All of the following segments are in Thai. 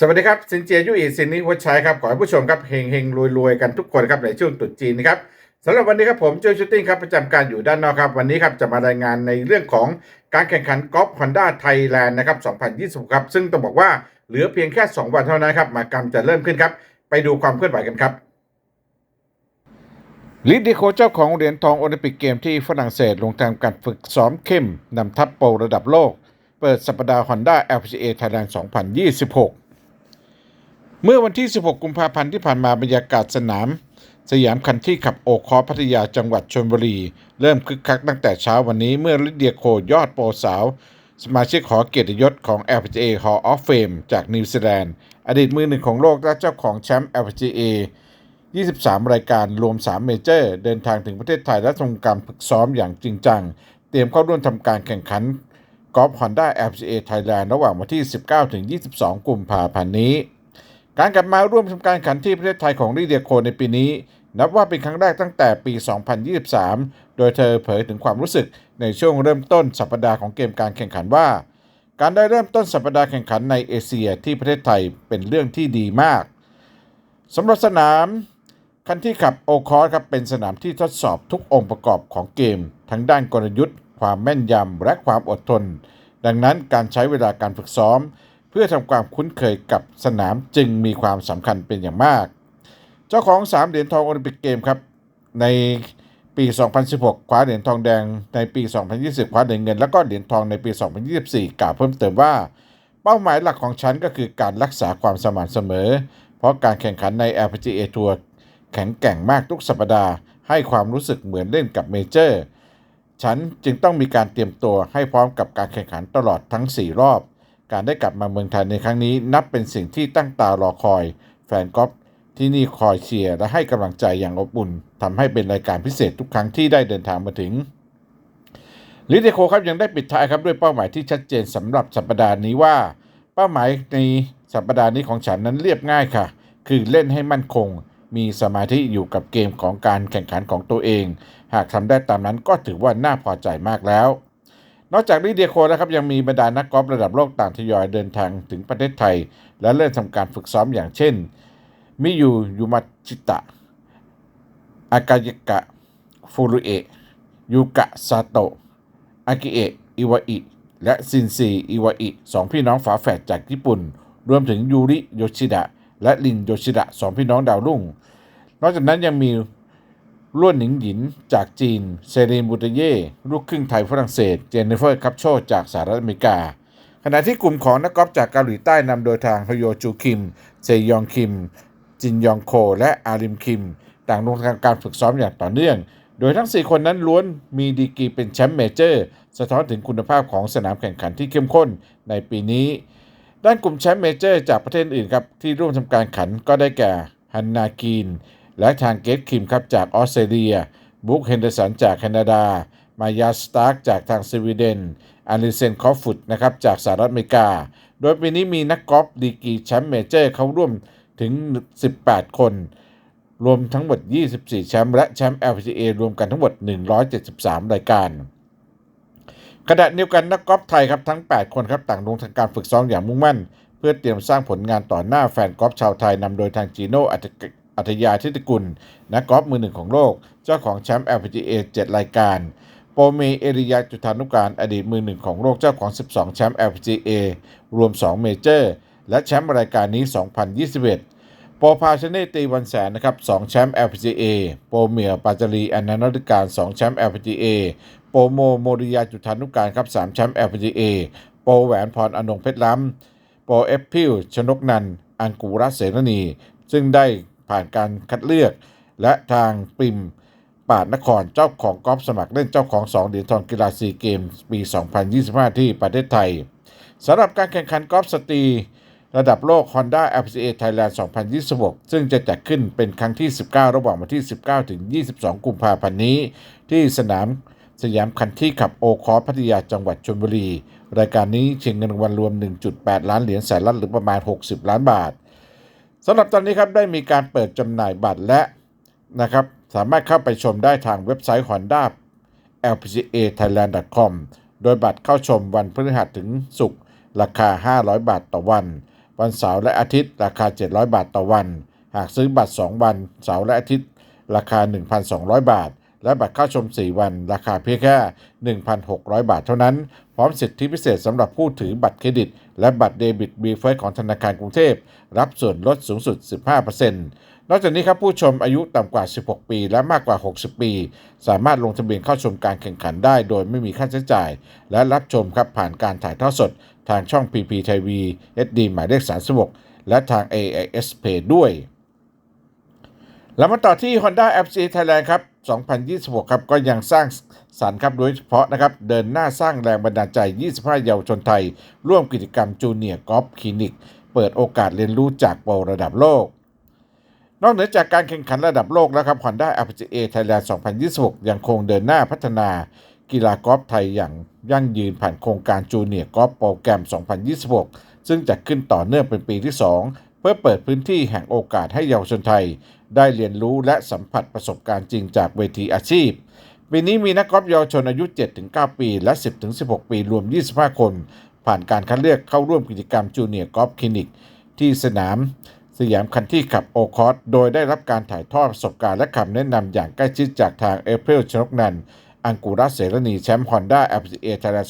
สวัสดีครับสินเจียยุอีสินนี้หัวใช้ครับ ขอให้ผู้ชมครับเฮงเฮงรวยรวยกันทุกคนครับในช่วงตรุษจีนนะครับสำหรับวันนี้ครับผมโจชูตติ้งครับประจำการอยู่ด้านนอกครับ วันนี้ครับจะมารายงานในเรื่องของการแข่งขันกอล์ฟฮอนด้าไทยแลนด์นะครับ 2026ครับ ซึ่งต้องบอกว่าเหลือเพียงแค่ 2 วันเท่านั้นครับมากรรมจะเริ่มขึ้นครับ ไปดูความเคลื่อนไหวกันครับลิดดิโคเจ้าของเหรียญทองโอลิมปิกเกมที่ฝรั่งเศสลงทำการฝึกซ้อมเข้มนำทัพโปรระดับโลก เปิดสัปดาห์ Honda LPGA Thailand 2026 เมื่อวันที่ 16 กุมภาพันธ์ที่ผ่านมาบรรยากาศสนาม สยามคันที่ขับโอคอพัทยาจังหวัดชลบุรี เริ่มคึกคักตั้งแต่เช้าวันนี้เมื่อลิเดียโคยอดโปรสาว สมาชิกหอเกียรติยศของ LPGA Hall of Fame จากนิวซีแลนด์ อดีตมือหนึ่งของโลกและเจ้าของแชมป์ LPGA 23 รายการรวม 3 เมเจอร์ เดินทางถึงประเทศไทยและทำการฝึกซ้อมอย่างจริงจัง เตรียมเข้าร่วมทำการแข่งขันกอล์ฟฮอนด้า LPGA Thailand ระหว่างวันที่ 19ถึง22 กุมภาพันธ์นี้ การกลับมาร่วมทำการแข่งขันที่ประเทศไทยของลิเดียโคในปีนี้ นับว่าเป็นครั้งแรกตั้งแต่ปี 2023 โดยเธอเผยถึงความรู้สึกในช่วงเริ่มต้นสัปดาห์ของเกมการแข่งขันว่า การได้เริ่มต้นสัปดาห์แข่งขันในเอเชียที่ประเทศไทยเป็นเรื่องที่ดีมากสำหรับสนามคันที่ขับโอคอร์ครับเป็นสนามที่ทดสอบทุกองค์ประกอบของเกม ทั้งด้านกลยุทธ์ ความแม่นยำและความอดทน ดังนั้นการใช้เวลาการฝึกซ้อม เพื่อทำความคุ้นเคยกับสนามจึงมีความสำคัญเป็นอย่างมาก เจ้าของ 3 เหรียญทองโอลิมปิกเกมครับในปี 2016 คว้าเหรียญทองแดงในปี 2020 คว้าเหรียญเงิน แล้วก็เหรียญทองในปี 2024 กล่าวเพิ่มเติมว่า เป้าหมายหลักของฉันก็คือการรักษาความสม่ำเสมอ เพราะการแข่งขันใน LPGA ทัวร์แข็งแกร่งมากทุกสัปดาห์ ให้ความรู้สึกเหมือนเล่นกับเมเจอร์ ฉันจึงต้องมีการเตรียมตัวให้พร้อมกับการแข่งขันตลอดทั้ง 4 รอบ การได้กลับมาเมืองไทยในครั้งนี้ นับเป็นสิ่งที่ตั้งตารอคอย แฟนกอล์ฟที่นี่คอยเชียร์และให้กำลังใจอย่างอบอุ่นทำให้เป็นรายการพิเศษทุกครั้งที่ได้เดินทางมาถึงลิเดโคครับยังได้ปิดท้ายครับด้วยเป้าหมายที่ชัดเจนสำหรับสัปดาห์นี้ว่า เป้าหมายในสัปดาห์นี้ของฉันนั้นเรียบง่ายค่ะ คือเล่นให้มั่นคง มีสมาธิอยู่กับเกมของการแข่งขันของตัวเอง หากทำได้ตามนั้นก็ถือว่าน่าพอใจมากแล้ว นอกจากลิเดียโคนะครับยังมีบรรดานักกอล์ฟระดับโลกต่างทยอยเดินทางถึงประเทศไทย และเริ่มทำการฝึกซ้อมอย่างเช่น มิยูยูมาชิตะ อากายกะ ฟูรุเอะ ยูกะซาโตะ อากิเอะ อิวาอิ และซินซี อิวาอิสองพี่น้องฝาแฝดจากญี่ปุ่น รวมถึงยูริ โยชิดะ และลิน โยชิดะสองพี่น้องดาวรุ่ง นอกจากนั้นยังมี ล้วนหนิงหยินจากจีน เซเรนบูเตเย่ลูกครึ่งไทยฝรั่งเศส เจนนิเฟอร์คัปโชจากสหรัฐอเมริกา ขณะที่กลุ่มของนักกอล์ฟจากเกาหลีใต้นำโดยทางฮโยจูคิม เซยองคิม จินยองโค และอาริมคิม ต่างลงทำการฝึกซ้อมอย่างต่อเนื่อง โดยทั้ง 4 คนนั้นล้วนมีดีกรีเป็นแชมป์เมเจอร์ สะท้อนถึงคุณภาพของสนามแข่งขันที่เข้มข้นในปีนี้ ด้านกลุ่มแชมป์เมเจอร์จากประเทศอื่นครับที่ร่วมทำการขันก็ได้แก่ฮันนากีน และทางเกตคิมครับจากออสเตรเลีย บุ๊กเฮนเดอร์สันจากแคนาดา มายาสตาร์กจากทางสวีเดนอาริเซนคอฟฟุตนะครับจากสหรัฐอเมริกา โดยปีนี้มีนักกอล์ฟดีกรีแชมป์เมเจอร์เขาร่วมถึง 18 คน รวมทั้งหมด 24 แชมป์และแชมป์ LPGA รวมกันทั้งหมด 173 รายการขณะเดียวกันนักกอล์ฟไทยครับทั้ง 8 คนครับต่างลงทางการฝึกซ้อมอย่างมุ่งมั่น เพื่อเตรียมสร้างผลงานต่อหน้าแฟนกอล์ฟชาวไทยนำโดยทางจีโน่อัต อัธยาทิตกุล นักกอล์ฟมือหนึ่งของโลก เจ้าของแชมป์ LPGA 7 รายการโปเมเอริยาจุธานุการอดีตมือหนึ่งของโลกเจ้าของ 12 แชมป์ LPGA รวม 2 เมเจอร์ และแชมป์รายการนี้ 2021 โปพาชเนตีวันแสนนะครับ 2 แชมป์ LPGA โปเมียปาจารีอนันติการ 2 แชมป์ LPGA โปโมโมริยาจุธานุการครับ 3 แชมป์ LPGA โปแหวนพรอนงเพชรล้ำโปเอฟพิวชนกนันอังกูรัสเสรณีซึ่งได้ ผ่านการคัดเลือก และทางปิมปาดนครเจ้าของกอล์ฟสมัครเล่นเจ้าของ 2 เหรียญทองกีฬาซีเกมปี 2025 ที่ประเทศไทยสำหรับการแข่งขันกอล์ฟสตรี ระดับโลก Honda LPGA Thailand 2026 ซึ่งจะจัดขึ้นเป็นครั้งที่ 19 ระหว่างวันที่ 19 ถึง 22 กุมภาพันธ์นี้ ที่สนามสยามคันที่ขับโอคอร์พัทยาจังหวัดชลบุรี รายการนี้ชิงเงินรางวัลรวม 1.8 ล้านเหรียญสหรัฐหรือประมาณ 60 ล้านบาท สำหรับตอนนี้ครับได้มีการเปิดจำหน่ายบัตรและนะครับสามารถเข้าไปชมได้ทางเว็บไซต์ Honda LPGA Thailand com โดยบัตรเข้าชมวันพฤหัสถึงศุกร์ราคา 500 บาทต่อวัน วันเสาร์และอาทิตย์ ราคา 700 บาทต่อวัน หากซื้อบัตร 2 วัน เสาร์และอาทิตย์ ราคา 1,200 บาท และบัตรเข้าชม 4 วัน ราคาเพียงแค่ 1,600 บาทเท่านั้น พร้อมสิทธิพิเศษสำหรับผู้ถือบัตรเครดิต และบัตรเดบิตบีเฟของธนาคารกรุงเทพ รับส่วนลดสูงสุด 15%นอกจากนี้ครับผู้ชมอายุต่ำกว่า 16 ปี และมากกว่า 60 ปี สามารถลงทะเบียนเข้าชมการแข่งขันได้ โดยไม่มีค่าใช้จ่าย และรับชมครับผ่านการถ่ายทอดสด ทางช่อง PP TV HD หมายเลข36และทาง AIS Pay ด้วย แล้วมาต่อที่ Honda FC Thailand ครับ 2026 ครับก็ยังสร้างสรรค์ครับโดยเฉพาะนะครับ เดินหน้าสร้างแรงบันดาลใจ 25 เยาวชนไทย ร่วมกิจกรรมจูเนียร์กอล์ฟคลินิก เปิดโอกาสเรียนรู้จากโปรระดับโลก นอกเหนือจากการแข่งขันระดับโลกแล้วครับ Honda LPGA Thailand 2026 ยังคงเดินหน้าพัฒนากีฬากอล์ฟไทยอย่างยั่งยืนผ่านโครงการจูเนียร์กอล์ฟโปรแกรม 2026 ซึ่งจัดขึ้นต่อเนื่องเป็นปีที่ 2 เพื่อเปิดพื้นที่แห่งโอกาสให้เยาวชนไทย ได้เรียนรู้และสัมผัสประสบการณ์จริงจากเวทีอาชีพ ปีนี้มีนักกอล์ฟเยาวชนอายุ 7-9 ปี และ 10-16 ปีรวม 25 คน ผ่านการคัดเลือกเข้าร่วมกิจกรรมจูเนียร์กอล์ฟคลินิก ที่สนามสยามคันที่ขับโอคอสโดยได้รับการถ่ายทอดประสบการณ์และคำแนะนำอย่างใกล้ชิดจากทางเอเพลชนกนันท อังกูรัสเสรณีแชมป์ Honda LPGA Thailand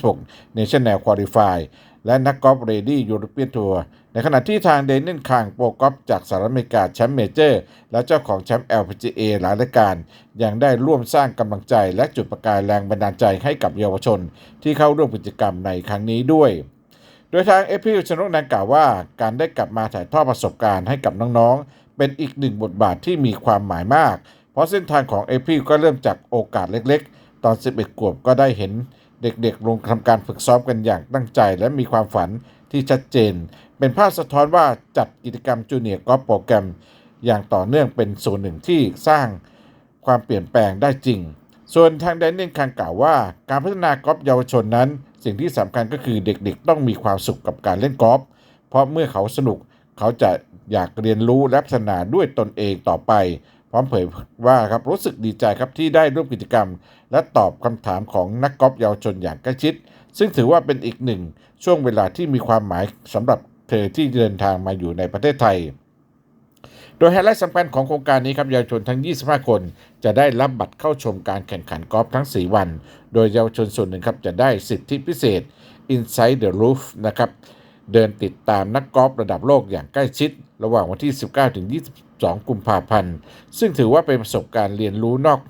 2026 National Qualify และนักกอล์ฟเรดี้ยูโรเปียนทัวร์ในขณะที่ทางเดนนินคางโปรกอล์ฟจากสหรัฐอเมริกาแชมป์เมเจอร์ และเจ้าของแชมป์ LPGA หลายรายการ ยังได้ร่วมสร้างกำลังใจและจุดประกายแรงบันดาลใจให้กับเยาวชน ที่เข้าร่วมกิจกรรมในครั้งนี้ด้วยโดยทางเอพิลชนกนันกล่าวว่าการได้กลับมาถ่ายทอดประสบการณ์ให้กับน้องๆ เป็นอีกหนึ่งบทบาทที่มีความหมายมาก เพราะเส้นทางของเอพิลก็เริ่มจากโอกาสเล็กๆ ตอน 11ขวบก็ได้เห็นเด็กๆ ลงทำการฝึกซ้อมกันอย่างตั้งใจและมีความฝันที่ชัดเจน เป็นภาพสะท้อนว่าจัดกิจกรรมจูเนียร์กอล์ฟโปรแกรม อย่างต่อเนื่องเป็นส่วนหนึ่งที่สร้างความเปลี่ยนแปลงได้จริง ส่วนทางแดนนินคังกล่าวว่า การพัฒนากอล์ฟเยาวชนนั้น สิ่งที่สำคัญก็คือเด็กๆ ต้องมีความสุขกับการเล่นกอล์ฟเพราะเมื่อเขาสนุกเขาจะอยากเรียนรู้และพัฒนาด้วยตนเองต่อไป ร้อมเผยว่าครับรู้สึกดีใจครับที่ได้ร่วมกิจกรรม และตอบคำถามของนักกอล์ฟเยาวชนอย่างใกล้ชิด ซึ่งถือว่าเป็นอีกหนึ่งช่วงเวลาที่มีความหมายสำหรับเธอที่เดินทางมาอยู่ในประเทศไทย โดยไฮไลท์สำคัญของโครงการนี้ครับเยาวชนทั้ง 25 คน จะได้รับบัตรเข้าชมการแข่งขันกอล์ฟทั้ง 4 วัน โดยเยาวชนส่วนหนึ่งครับจะได้สิทธิพิเศษ Inside the Roof นะครับ เดินติดตามนักกอล์ฟระดับโลกอย่างใกล้ชิด ระหว่างวันที่ 19 ถึง 22 กุมภาพันธ์ ซึ่งถือว่าเป็นประสบการณ์เรียนรู้นอก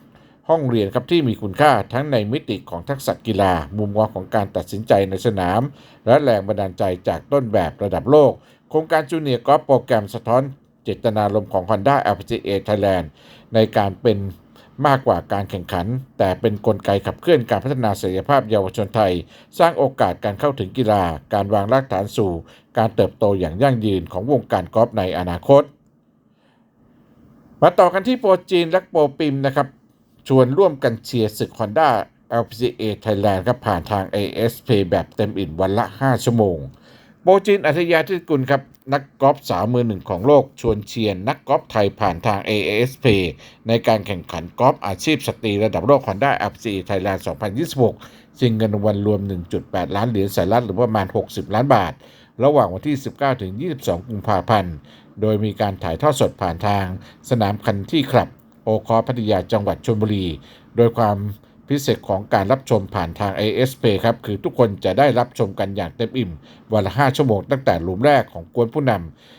ห้องเรียนครับที่มีคุณค่าทั้งในมิติของทักษะกีฬา มุมมองของการตัดสินใจในสนาม และแรงบันดาลใจจากต้นแบบระดับโลก โครงการจูเนียร์กอล์ฟโปรแกรมสะท้อนเจตนารมณ์ของ Honda LPGA Thailand ในการเป็น มากกว่าการแข่งขัน แต่เป็นนกลไกขับเคลื่อนการพัฒนาศักยภาพเยาวชนไทย สร้างโอกาสการเข้าถึงกีฬา การวางรากฐานสู่ การเติบโตอย่างยั่งยืนของวงการกอล์ฟในอนาคต มาต่อกันที่โปรจีนและโปรปิมนะครับ ชวนร่วมกันเชียร์ศึก Honda LPGA Thailand ครับผ่านทาง ASP แบบเต็มอิ่มวันละ 5 ชั่วโมงโปรจีนอัธยาธิกุลครับ นักกอล์ฟสาวมือหนึ่งของโลกชวนเชียร์นักกอล์ฟไทยผ่านทาง AASP ในการแข่งขันกอล์ฟอาชีพสตรีระดับโลก Honda LPGA Thailand 2026 ชิงเงินรางวัลรวม 1.8 ล้านเหรียญสหรัฐหรือประมาณ 60 ล้านบาท ระหว่างวันที่ 19 ถึง 22 กุมภาพันธ์ โดยมีการถ่ายทอดสดผ่านทาง สนามคันที่ครับ โอคอพัทยาจังหวัดชลบุรี โดยความ พิเศษของการรับชมผ่านทาง ASP ครับ คือทุกคนจะได้รับชมกันอย่างเต็มอิ่ม วันละ 5 ชั่วโมงตั้งแต่หลุมแรกของกวนผู้น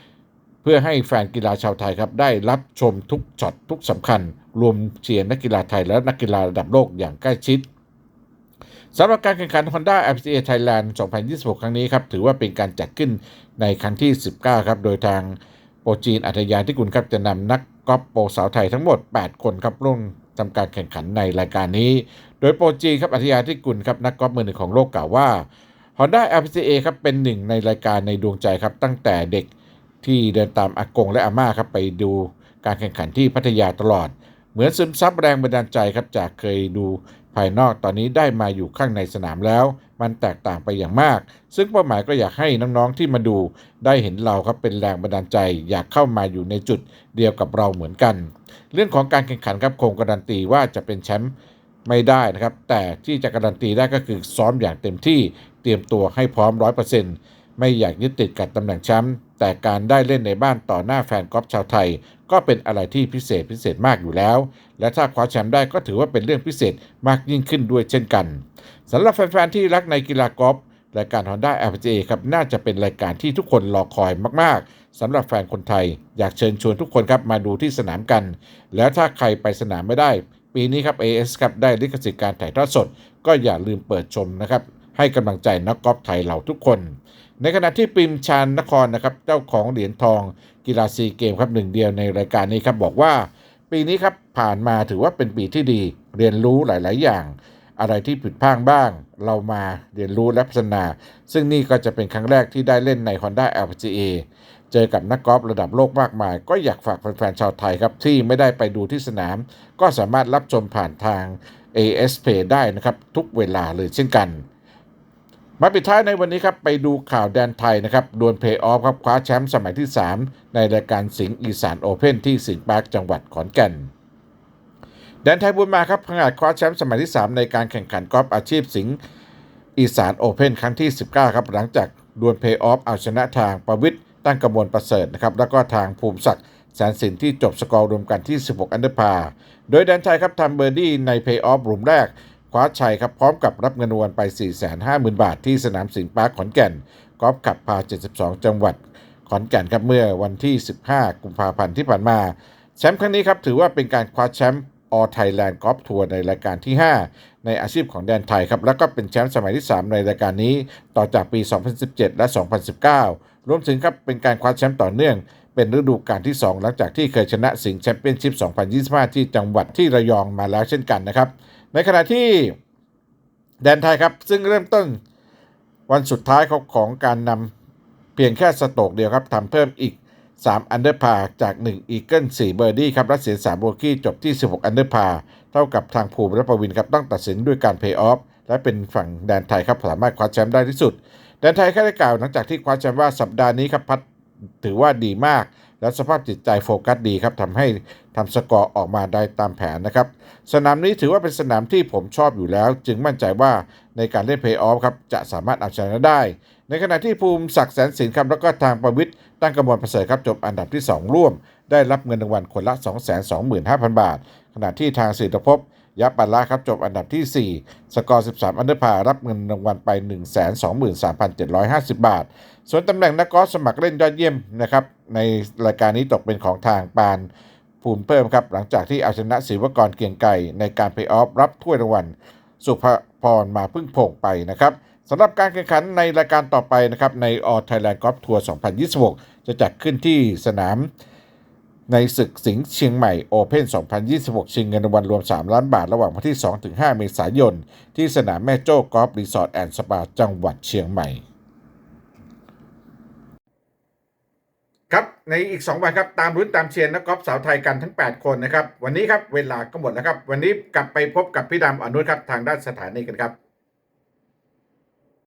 ำเพื่อให้แฟนกีฬาชาวไทยครับ ได้รับชมทุกช็อตทุกสำคัญ รวมเชียร์นักกีฬาไทยและนักกีฬาระดับโลกอย่างใกล้ชิดสำหรับการแข่งขัน Honda LPGA Thailand 2026 ครั้งนี้ครับ ถือว่าเป็นการจัดขึ้นในครั้งที่ 19 ครับ โดยทางโปรจีนอัธยาที่กุลครับจะนำนักกอล์ฟโปรสาวไทยทั้งหมด 8 คนครับร่วม ทำการแข่งขันในรายการนี้ โดยโปรจีครับอธิยาที่กุลครับนักกอล์ฟมือหนึ่งของโลกกล่าวว่า Honda LPGA ครับเป็นหนึ่งในรายการในดวงใจครับตั้งแต่เด็กที่เดินตามอากงและอาม่าครับไปดูการแข่งขันที่พัทยาตลอด เหมือนซึมซับแรงบันดาลใจครับจากเคยดูภายนอกตอนนี้ได้มาอยู่ข้างในสนามแล้ว มันแตกต่างไปอย่างมาก ซึ่งเป้าหมายก็อยากให้น้องๆที่มาดู ได้เห็นเราครับเป็นแรงบันดาลใจ อยากเข้ามาอยู่ในจุดเดียวกับเราเหมือนกัน เรื่องของการแข่งขันครับคงการันตีว่าจะเป็นแชมป์ไม่ได้นะครับ แต่ที่จะการันตีได้ก็คือซ้อมอย่างเต็มที่เตรียมตัวให้พร้อม 100%เไม่อยากยึดติดกับตำแหน่งแชมป์แต่การได้เล่นในบ้านต่อหน้าแฟนกอล์ฟชาวไทย ก็เป็นอะไรที่พิเศษพิเศษมากอยู่แล้ว และถ้าคว้าแชมป์ได้ก็ถือว่าเป็นเรื่องพิเศษมากยิ่งขึ้นด้วยเช่นกันสำหรับแฟนๆที่รักในกีฬากอล์ฟรายการ Honda LPGA ครับน่าจะเป็นรายการที่ทุกคนรอคอยมากๆสำหรับแฟนคนไทย อยากเชิญชวนทุกคนครับมาดูที่สนามกัน แล้วถ้าใครไปสนามไม่ได้ ปีนี้ครับ AS ครับได้ลิขสิทธิ์การถ่ายทอดสด ก็อย่าลืมเปิดชมนะครับให้กำลังใจนักกอล์ฟไทยเราทุกคน ในขณะที่ปิมชานนครนะครับเจ้าของเหรียญทองกีฬาซีเกมครับหนึ่งเดียวในรายการนี้ครับบอกว่า ปีนี้ครับผ่านมาถือว่าเป็นปีที่ดี เรียนรู้หลาย ๆ อย่าง อะไรที่ผิดพลาดบ้าง เรามาเรียนรู้และพัฒนา ซึ่งนี่ก็จะเป็นครั้งแรกที่ได้เล่นใน Honda LPGA เจอกับนักกอล์ฟระดับโลกมากมาย ก็อยากฝากแฟน ๆ ชาวไทยครับ ที่ไม่ได้ไปดูที่สนาม ก็สามารถรับชมผ่านทาง AS Play ได้นะครับ ทุกเวลาเลยเช่นกัน มาปิดท้ายในวันนี้ครับไปดูข่าวแดนไทยนะครับดวลเพย์ออฟครับคว้าแชมป์สมัยที่ 3 ในรายการสิงห์อีสานโอเพ่นที่สิงห์ปาร์คจังหวัดขอนแก่นแดนไทยบุญมาครับพังอาจคว้าแชมป์สมัยที่ 3 ในการแข่งขันกอล์ฟอาชีพสิงห์อีสานโอเพ่นครั้งที่ 19 ครับหลังจากดวลเพย์ออฟเอาชนะทางประวิทย์ตั้งกระมวลประเสริฐนะครับแล้วก็ทางภูมิศักดิ์แสนสินที่จบสกอร์รวมกันที่ 16 อันเดอร์พา โดยแดนไทยครับทำเบอร์ดี้ในเพย์ออฟหลุมแรก ว้าชัยครับพร้อมกับรับเงินรางวัลไป 450,000 บาทที่สนามสิงห์ปาร์คขอนแก่นกอล์ฟขับพา 72 จังหวัดขอนแก่นครับเมื่อวันที่ 15 กุมภาพันธ์ที่ผ่านมา แชมป์ครั้งนี้ครับถือว่าเป็นการคว้าแชมป์ออไทยแลนด์กอล์ฟทัวร์ในรายการที่ 5 ในอาชีพของแดนไทยครับ แล้วก็เป็นแชมป์สมัยที่ 3 ในรายการนี้ ต่อจากปี 2017 และ 2019 รวมถึงครับเป็นการคว้าแชมป์ต่อเนื่อง เป็นฤดูกาลที่ 2 หลังจากที่เคยชนะสิงห์แชมเปี้ยนชิพ 2025 ที่จังหวัดที่ระยองมาแล้วเช่นกันนะครับ ในขณะที่แดนไทยครับ ซึ่งเริ่มต้นวันสุดท้ายของของการนำเพียงแค่สโตกเดียวครับทำเพิ่มอีก 3 อันเดอร์พาจาก 1 อีเกิล4เบอร์ดี้ครับและเสีย3โบกี้จบที่ 16 อันเดอร์พาเท่ากับทางภูมิและประวินครับต้องตัดสินด้วยการเพย์ออฟและเป็นฝั่งแดนไทยครับสามารถคว้าแชมป์ได้ที่สุด แดนไทยแค่ได้กล่าวหลังจากที่คว้าแชมป์ว่าสัปดาห์นี้ครับพัด ถือว่าดีมาก และสภาพจิตใจโฟกัสดีครับทำให้ทำสกอร์ออกมาได้ตามแผนนะครับ สนามนี้ถือว่าเป็นสนามที่ผมชอบอยู่แล้ว จึงมั่นใจว่าในการเล่นเพย์ออฟครับจะสามารถเอาชนะได้ ในขณะที่ภูมิศักดิ์แสนสินครับแล้วก็ทางประวิทย์ตั้งกระมวลประเสริฐครับจบอันดับที่ 2 ร่วม ได้รับเงินรางวัลคนละ 225,000 บาท ขณะที่ทางสิทธภพ ยับปัลละครับจบอันดับที่ 4 สกอร์ 13 อันเดอร์พารับเงินรางวัลไป 123,750 บาท ส่วนตำแหน่งนักกอล์ฟสมัครเล่นยอดเยี่ยมนะครับในรายการนี้ตกเป็นของทางปานภูมิเพิ่มครับ หลังจากที่เอาชนะศิวกรเกียงไก่ในการเพย์ออฟรับถ้วยรางวัลสุภพรมาพึ่งพงไปนะครับสำหรับการแข่งขันในรายการต่อไปนะครับใน All Thailand Golf Tour 2026 จะจัดขึ้นที่สนาม ในศึกสิงห์เชียงใหม่ Open 2026 ชิงเงินรางวัลรวม 3 ล้านบาท ระหว่างวันที่ 2-5 เมษายน ที่สนามแม่โจ้กอล์ฟรีสอร์ทแอนด์สปาจังหวัดเชียงใหม่ ครับ ในอีก 2 วันครับ ตามรุ้นตามเชียร์นักกอล์ฟสาวไทยกันทั้ง 8 คนนะครับ วันนี้ครับ เวลาก็หมดแล้วครับ วันนี้กลับไปพบกับพี่ดำอนุชครับ ทางด้านสถานีกันครับ